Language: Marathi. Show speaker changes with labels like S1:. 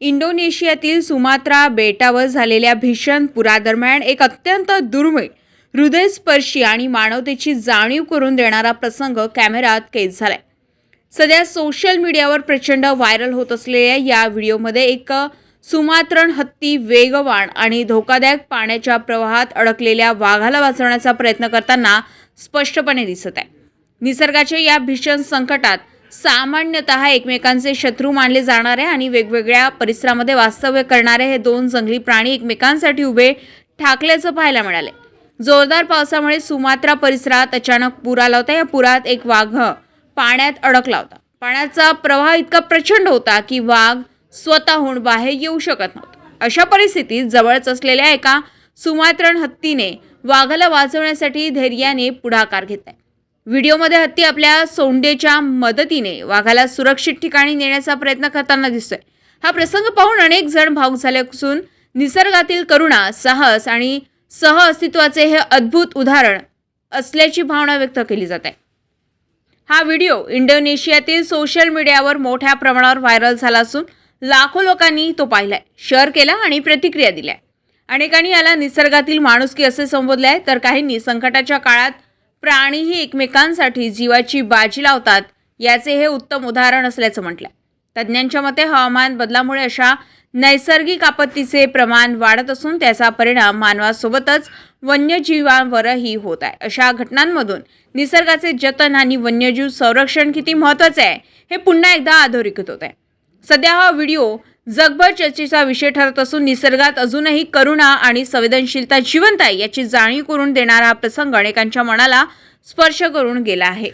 S1: इंडोनेशियातील सुमात्रा बेटावर झालेल्या भीषण पुरादरम्यान एक अत्यंत दुर्मिळ हृदयस्पर्शी आणि मानवतेची जाणीव करून देणारा प्रसंग कॅमेऱ्यात कैद झालाय. सध्या सोशल मीडियावर प्रचंड व्हायरल होत असलेल्या या व्हिडिओमध्ये एक सुमात्रण हत्ती वेगवान आणि धोकादायक पाण्याच्या प्रवाहात अडकलेल्या वाघाला वाचवण्याचा प्रयत्न करताना स्पष्टपणे दिसत आहे. निसर्गाच्या या भीषण संकटात सामान्यतः एकमेकांचे शत्रू मानले जाणारे आणि वेगवेगळ्या परिसरामध्ये वास्तव्य करणारे हे दोन जंगली प्राणी एकमेकांसाठी उभे ठाकल्याचं पाहायला मिळाले जोरदार पावसामुळे सुमात्रा परिसरात अचानक पूर आला होता. या पुरात एक वाघ पाण्यात अडकला होता. पाण्याचा प्रवाह इतका प्रचंड होता की वाघ स्वतःहून बाहेर येऊ शकत नव्हता. अशा परिस्थितीत जवळच असलेल्या एका सुमात्रण हत्तीने वाघाला वाचवण्यासाठी धैर्याने पुढाकार घेतलाय. व्हिडिओमध्ये हत्ती आपल्या सोंडेच्या मदतीने वाघाला सुरक्षित ठिकाणी नेण्याचा प्रयत्न करताना दिसतोय. हा प्रसंग पाहून अनेक जण भाऊक झाले असून निसर्गातील करुणा साहस आणि सह अस्तित्वाचे हे अद्भुत उदाहरण असल्याची भावना व्यक्त केली जात. आहे हा व्हिडिओ इंडोनेशियातील सोशल मीडियावर मोठ्या प्रमाणावर व्हायरल झाला असून लाखो लोकांनी तो पाहिलाय शेअर केला आणि प्रतिक्रिया दिल्या. अनेकांनी याला निसर्गातील माणुसकी असे संबोधले आहे. तर काहींनी संकटाच्या काळात प्राणीही एकमेकांसाठी जीवाची बाजी लावतात याचे हे उत्तम उदाहरण असल्याचं म्हटलंय. तज्ज्ञांच्या मते हवामान बदलामुळे अशा नैसर्गिक आपत्तीचे प्रमाण वाढत असून त्याचा परिणाम मानवासोबतच वन्यजीवांवरही होत आहे. अशा घटनांमधून निसर्गाचे जतन आणि वन्यजीव संरक्षण किती महत्त्वाचे आहे हे पुन्हा एकदा अधोरेखित होत आहे. सध्या हा व्हिडिओ जगभर चर्चेचा विषय ठरत असून निसर्गात अजूनही करुणा आणि संवेदनशीलता जिवंत आहे याची जाणीव करून देणारा हा प्रसंग अनेकांच्या मनाला स्पर्श करून गेला आहे.